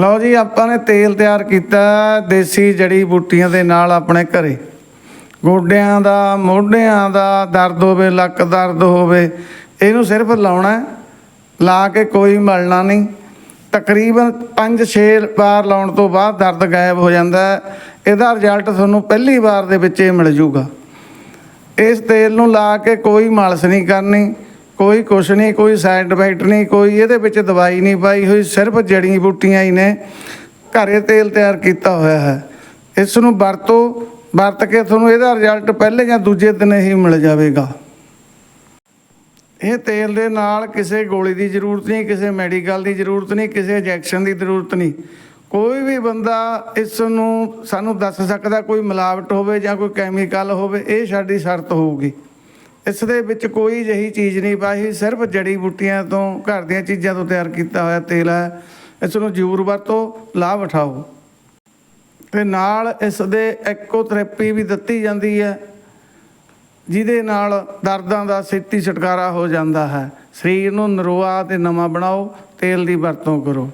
ਲਓ ਜੀ, ਆਪਾਂ ਨੇ ਤੇਲ ਤਿਆਰ ਕੀਤਾ, ਦੇਸੀ ਜੜੀ ਬੂਟੀਆਂ ਦੇ ਨਾਲ ਆਪਣੇ ਘਰੇ। ਗੋਡਿਆਂ ਦਾ, ਮੋਢਿਆਂ ਦਾ ਦਰਦ ਹੋਵੇ, ਲੱਕ ਦਰਦ ਹੋਵੇ, ਇਹਨੂੰ ਸਿਰਫ ਲਾਉਣਾ ਲਾ ਕੇ ਕੋਈ ਮਲਣਾ ਨਹੀਂ। ਤਕਰੀਬਨ 5-6 ਵਾਰ ਲਾਉਣ ਤੋਂ ਬਾਅਦ ਦਰਦ ਗਾਇਬ ਹੋ ਜਾਂਦਾ ਹੈ। ਇਹਦਾ ਰਿਜ਼ਲਟ ਤੁਹਾਨੂੰ ਪਹਿਲੀ ਵਾਰ ਦੇ ਵਿੱਚ ਹੀ ਮਿਲ ਜੂਗਾ। ਇਸ ਤੇਲ ਨੂੰ ਲਾ ਕੇ ਕੋਈ ਮਾਲਸ਼ ਨਹੀਂ ਕਰਨੀ। ਕੋਈ ਕੁਛ ਨਹੀਂ, ਕੋਈ ਸਾਈਡ ਇਫੈਕਟ ਨਹੀਂ, ਕੋਈ ਇਹਦੇ ਵਿੱਚ ਦਵਾਈ ਨਹੀਂ ਪਾਈ ਹੋਈ, ਸਿਰਫ ਜੜੀ ਬੂਟੀਆਂ ਹੀ ਨੇ। ਘਰੇ ਤੇਲ ਤਿਆਰ ਕੀਤਾ ਹੋਇਆ ਹੈ। ਇਸ ਨੂੰ ਵਰਤੋ, ਵਰਤ ਕੇ ਤੁਹਾਨੂੰ ਇਹਦਾ ਰਿਜ਼ਲਟ ਪਹਿਲੇ ਜਾਂ ਦੂਜੇ ਦਿਨ ਹੀ ਮਿਲ ਜਾਵੇਗਾ। ਇਹ ਤੇਲ ਦੇ ਨਾਲ ਕਿਸੇ ਗੋਲੀ ਦੀ ਜ਼ਰੂਰਤ ਨਹੀਂ, ਕਿਸੇ ਮੈਡੀਕਲ ਦੀ ਜ਼ਰੂਰਤ ਨਹੀਂ, ਕਿਸੇ ਇੰਜੈਕਸ਼ਨ ਦੀ ਜ਼ਰੂਰਤ ਨਹੀਂ। ਕੋਈ ਵੀ ਬੰਦਾ ਇਸ ਨੂੰ ਸਾਨੂੰ ਦੱਸ ਸਕਦਾ ਕੋਈ ਮਿਲਾਵਟ ਹੋਵੇ ਜਾਂ ਕੋਈ ਕੈਮੀਕਲ ਹੋਵੇ, ਇਹ ਸਾਡੀ ਸ਼ਰਤ ਹੋਊਗੀ। ਇਸ ਦੇ ਵਿੱਚ ਕੋਈ ਜਹੀ ਚੀਜ਼ ਨਹੀਂ ਪਾਈ ਸਿਰਫ ਜੜੀ ਬੂਟੀਆਂ ਤੋਂ ਘਰ ਦੀਆਂ ਚੀਜ਼ਾਂ ਤੋਂ ਤਿਆਰ ਕੀਤਾ ਹੋਇਆ ਤੇਲ ਹੈ। ਇਸ ਨੂੰ ਜ਼ਰੂਰ ਵਰਤੋ, ਲਾਭ ਉਠਾਓ। ਤੇ ਨਾਲ ਇਸ ਦੇ ਐਕੋਥੈਰੇਪੀ ਵੀ ਦਿੱਤੀ ਜਾਂਦੀ ਹੈ, ਜਿਹਦੇ ਨਾਲ ਦਰਦਾਂ ਦਾ ਛੇਤੀ ਛੁਟਕਾਰਾ ਹੋ ਜਾਂਦਾ ਹੈ। ਸਰੀਰ ਨੂੰ ਨਰੋਆ ਤੇ ਨਵਾਂ ਬਣਾਓ, ਤੇਲ ਦੀ ਵਰਤੋਂ ਕਰੋ।